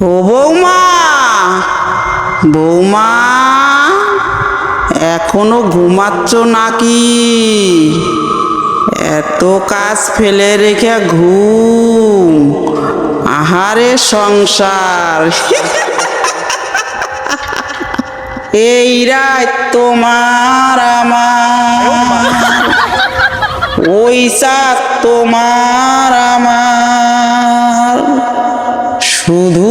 ও বৌমা বৌমা, এখনও ঘুমাচ্ছ নাকি? এত কাজ ফেলে রেখে ঘুম, আহারে সংসার। এই রাত তোমার আমার, ওই চাঁদ তোমার আমার। শুধু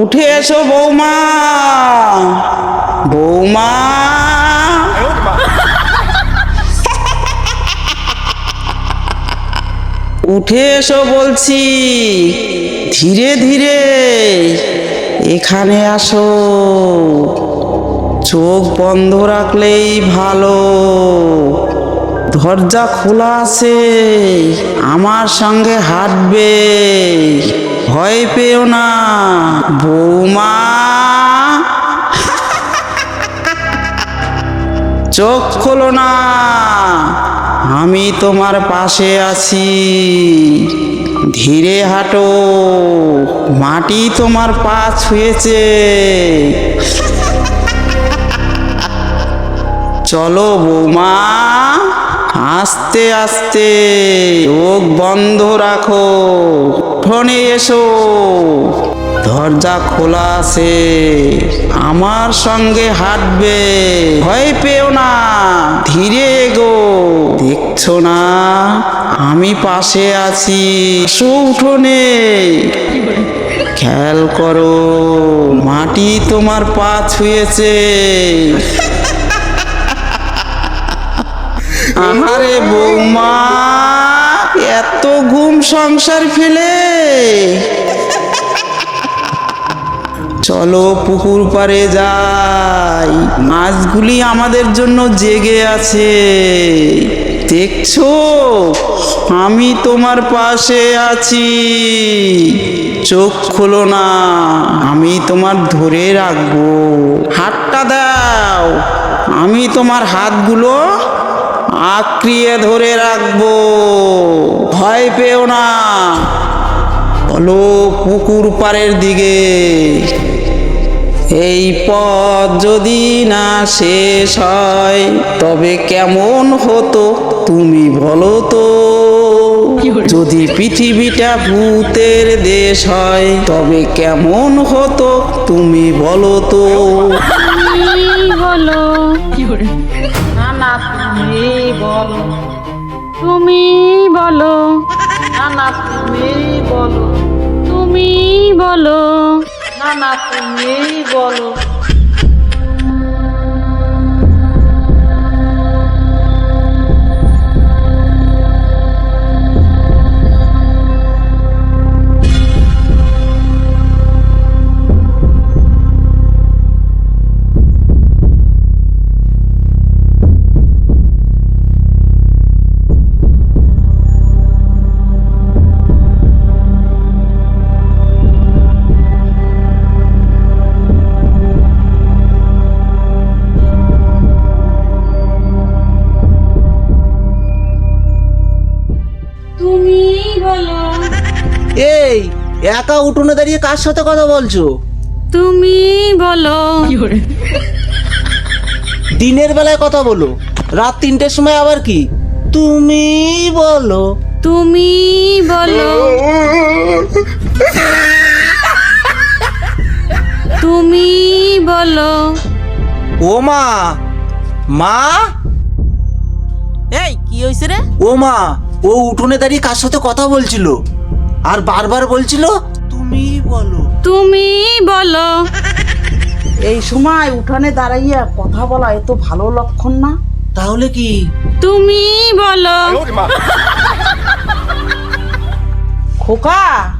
উঠে এসো বৌমা। বৌমা। উঠে এসো বলছি। ধীরে ধীরে এখানে আসো। চোখ বন্ধ রাখলেই ভালো। দরজা খোলা আছে, আমার সঙ্গে হাঁটবে। ভয় পেও না, বৌমা। চোখ খোলো না, আমি তোমার পাশে আছি। ধীরে হাঁটো, মাটি তোমার পা ছুঁয়েছে। চলো বৌমা। আস্তে আস্তে চোখ বন্ধ রাখো। উঠোনে এসো। দরজা খোলা আছে। আমার সঙ্গে হাঁটবে। ভয় পেও না। ধীরে এগো। দেখছ না? আমি পাশে আছি। উঠোনে। খেয়াল করো, মাটি তোমার পা ছুঁয়েছে। আহারে বৌমা, এত ঘুম সংসার ফেলে। চলো পুকুর পাড়ে যাই, মাছগুলি আমাদের জন্য জেগে আছে। দেখছ, আমি তোমার পাশে আছি। চোখ খোলো না, আমি তোমার ধরে রাখব। হাতটা দাও, আমি তোমার হাতগুলো আঁকড়িয়ে ধরে রাখব। ভয় পেও না। বলো পুকুর পাড়ের দিকে। এই পথ যদি না শেষ হয়, তবে কেমন হতো তুমি বলো তো? যদি পৃথিবীটা ভূতের দেশ হয়, তবে কেমন হতো তুমি বলো তো? তুমি বলো না না তুমি বলো। তুমি বলো। না না তুমি বলো। তুমি বলো। না না তুমি বলো। তুমি বলো। এই একা উঠোনে দাঁড়িয়ে কার সাথে কথা বলছো? তুমি বলো। দিনের বেলায় কথা বলো রাত তিনটের সময় আবার কি? তুমি বলো। তুমি বলো। তুমি বলো। ও মা মা? এই কি হয়েছে রে? ও মা ও উঠোনে দাঁড়িয়ে কার সাথে কথা বলছিল? আর বারবার বলছিল তুমি বলো। তুমি বলো। এই সময় উঠানে দাঁড়াইয়া কথা বলা এত ভালো লক্ষণ না? তাহলে কি? তুমি বলো। খোকা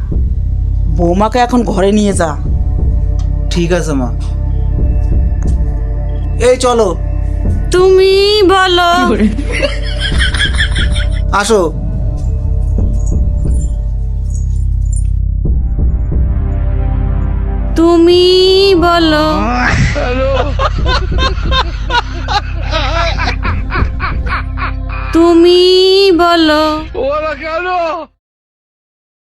বৌমাকে এখন ঘরে নিয়ে যা। ঠিক আছে মা। এই চলো। তুমি বলো। আসো। তুমি বলো। তুমি বলো। কেন?